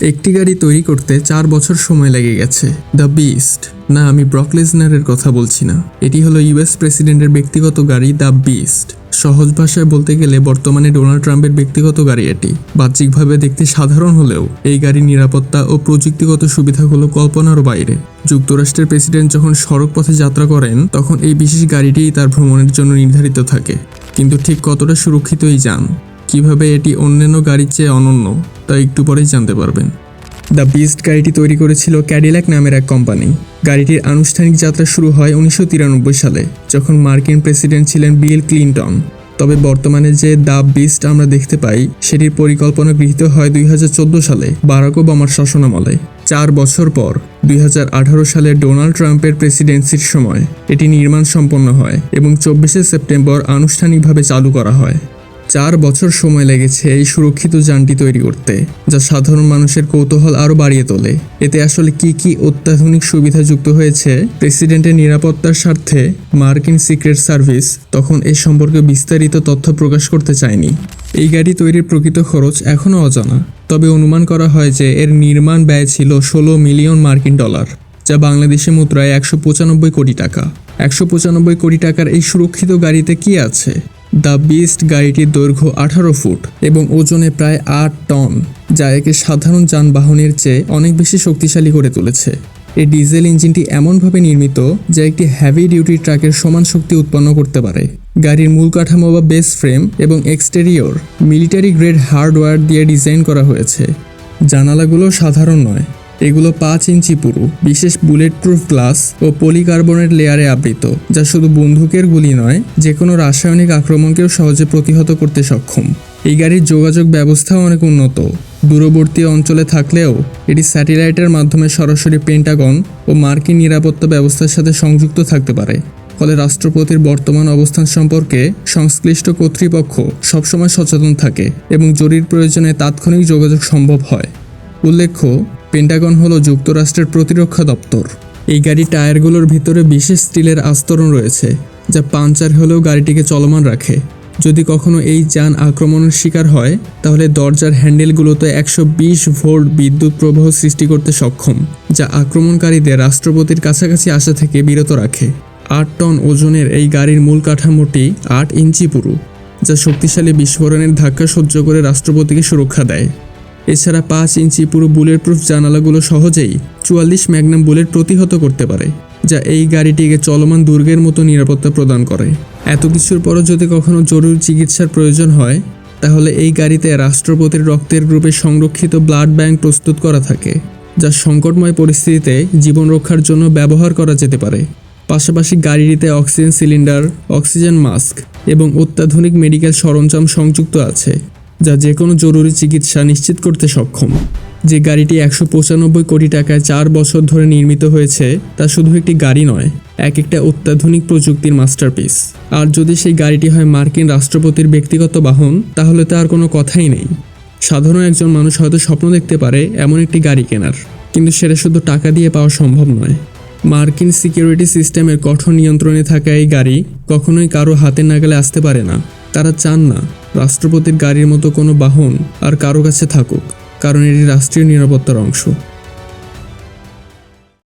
একটি গাড়ি তৈরি করতে চার বছর সময় লেগে গেছে। দ্য বিস্ট না, আমি ব্রক লেসনারের কথা বলছি না। এটি হলো ইউএস প্রেসিডেন্টের ব্যক্তিগত গাড়ি দ্য বিস্ট সহজ ভাষায় বলতে গেলে বর্তমানে ডোনাল্ড ট্রাম্পের ব্যক্তিগত গাড়ি এটি। বাহ্যিকভাবে দেখতে সাধারণ হলেও এই গাড়ির নিরাপত্তা ও প্রযুক্তিগত সুবিধাগুলো কল্পনার বাইরে। যুক্তরাষ্ট্রের প্রেসিডেন্ট যখন সড়ক পথে যাত্রা করেন, তখন এই বিশেষ গাড়িটিই তার ভ্রমণের জন্য নির্ধারিত থাকে। কিন্তু ঠিক কতটা সুরক্ষিতই যান কীভাবে এটি অন্যান্য গাড়ির চেয়ে অনন্য, তা একটু পরেই জানতে পারবেন। দ্য বিস্ট গাড়িটি তৈরি করেছিল ক্যাডিল্যাক নামের এক কোম্পানি। গাড়িটির আনুষ্ঠানিক যাত্রা শুরু হয় উনিশশো তিরানব্বই সালে, যখন মার্কিন প্রেসিডেন্ট ছিলেন বিল ক্লিনটন। তবে বর্তমানে যে দ্য বিস্ট আমরা দেখতে পাই, সেটির পরিকল্পনা গৃহীত হয় দুই হাজার চোদ্দ সালে বারাক ওবামার শাসনামলে। চার বছর পর, দুই হাজার আঠারো সালে ডোনাল্ড ট্রাম্পের প্রেসিডেন্সির সময়, এটি নির্মাণ সম্পন্ন হয় এবং চব্বিশে সেপ্টেম্বর আনুষ্ঠানিকভাবে চালু করা হয়। চার বছর সময় লেগেছে এই সুরক্ষিত যানটি তৈরি করতে, যা সাধারণ মানুষের কৌতূহল আরও বাড়িয়ে তোলে। এতে আসলে কি কি অত্যাধুনিক সুবিধা যুক্ত হয়েছে? প্রেসিডেন্টের নিরাপত্তার স্বার্থে মার্কিন সিক্রেট সার্ভিস তখন এ সম্পর্কে বিস্তারিত তথ্য প্রকাশ করতে চায়নি। এই গাড়ি তৈরির প্রকৃত খরচ এখনও অজানা। তবে অনুমান করা হয় যে এর নির্মাণ ব্যয় ছিল ষোলো মিলিয়ন মার্কিন ডলার, যা বাংলাদেশি মুদ্রায় একশো পঁচানব্বই কোটি টাকা। একশো পঁচানব্বই কোটি টাকার এই সুরক্ষিত গাড়িতে কি আছে? দ্য বিস্ট গাড়িটির দৈর্ঘ্য আঠারো ফুট এবং ওজনে প্রায় আট টন, যা একে সাধারণ যানবাহনের চেয়ে অনেক বেশি শক্তিশালী করে তুলেছে। এই ডিজেল ইঞ্জিনটি এমনভাবে নির্মিত যা একটি হ্যাভি ডিউটি ট্রাকের সমান শক্তি উৎপন্ন করতে পারে। গাড়ির মূল কাঠামো বা বেস ফ্রেম এবং এক্সটেরিয়র মিলিটারি গ্রেড হার্ডওয়্যার দিয়ে ডিজাইন করা হয়েছে। জানালাগুলো সাধারণ নয় এগুলো পাঁচ ইঞ্চি পুরু, বিশেষ বুলেট প্রুফ গ্লাস ও পলিকার্বনেট লেয়ারে আবৃত, যা শুধু বন্দুকের গুলি নয় যে কোনো রাসায়নিক আক্রমণকেও সহজে প্রতিহত করতে সক্ষম। এই গাড়ির যোগাযোগ ব্যবস্থাও অনেক উন্নত। দূরবর্তী অঞ্চলে থাকলেও, এটি স্যাটেলাইটের মাধ্যমে সরাসরি পেন্টাগন ও মার্কিন নিরাপত্তা ব্যবস্থার সাথে সংযুক্ত থাকতে পারে। ফলে রাষ্ট্রপতির বর্তমান অবস্থান সম্পর্কে সংশ্লিষ্ট কর্তৃপক্ষ সবসময় সচেতন থাকে এবং জরুরি প্রয়োজনে তাৎক্ষণিক যোগাযোগ সম্ভব হয়। উল্লেখ্য পেন্টাগন হলো যুক্তরাষ্ট্রের প্রতিরক্ষা দপ্তর। এই গাড়ির টায়ারগুলোর ভিতরে বিশেষ স্টিলের আস্তরণ রয়েছে, যা পাঞ্চার হলেও গাড়িটিকে চলমান রাখে। যদি কখনো এই যান আক্রমণের শিকার হয়, তাহলে দরজার হ্যান্ডেলগুলোতে একশো বিশ ভোল্ট বিদ্যুৎ প্রবাহ সৃষ্টি করতে সক্ষম, যা আক্রমণকারীদের রাষ্ট্রপতির কাছাকাছি আসা থেকে বিরত রাখে। আট টন ওজনের এই গাড়ির মূল কাঠামোটি আট ইঞ্চি পুরু, যা শক্তিশালী বিস্ফোরণের ধাক্কা সহ্য করে রাষ্ট্রপতিকে সুরক্ষা দেয়। এছাড়া পাঁচ ইঞ্চি পুরো বুলেট প্রুফ জানালাগুলো সহজেই চুয়াল্লিশ ম্যাগনাম বুলেট প্রতিহত করতে পারে, যা এই গাড়িটিকে চলমান দুর্গের মতো নিরাপত্তা প্রদান করে। এত কিছুর পরও যদি কখনো জরুরি চিকিৎসার প্রয়োজন হয়, তাহলে এই গাড়িতে রাষ্ট্রপতির রক্তের গ্রুপে সংরক্ষিত ব্লাড ব্যাংক প্রস্তুত করা থাকে, যা সংকটময় পরিস্থিতিতে জীবন রক্ষার জন্য ব্যবহার করা যেতে পারে। পাশাপাশি গাড়িটিতে অক্সিজেন সিলিন্ডার, অক্সিজেন মাস্ক এবং অত্যাধুনিক মেডিকেল সরঞ্জাম সংযুক্ত আছে। যা যে কোনো জরুরি চিকিৎসা নিশ্চিত করতে সক্ষম। যে গাড়িটি একশো পঁচানব্বই কোটি টাকায় চার বছর ধরে নির্মিত হয়েছে, তা শুধু একটি গাড়ি নয়, এক একটা অত্যাধুনিক প্রযুক্তির মাস্টারপিস। আর যদি সেই গাড়িটি হয় মার্কিন রাষ্ট্রপতির ব্যক্তিগত বাহন, তাহলে তো আর কোনো কথাই নেই। সাধারণ একজন মানুষ হয়তো স্বপ্ন দেখতে পারে এমন একটি গাড়ি কেনার, কিন্তু সেটা শুধু টাকা দিয়ে পাওয়া সম্ভব নয়। মার্কিন সিকিউরিটি সিস্টেমের কঠোর নিয়ন্ত্রণে থাকা এই গাড়ি কখনোই কারও হাতে নাগালে আসতে পারে না। তারা চান না রাষ্ট্রপতির গাড়ির মতো কোনো বাহন আর কারও কাছে থাকুক, কারণ এটি রাষ্ট্রীয় নিরাপত্তার অংশ।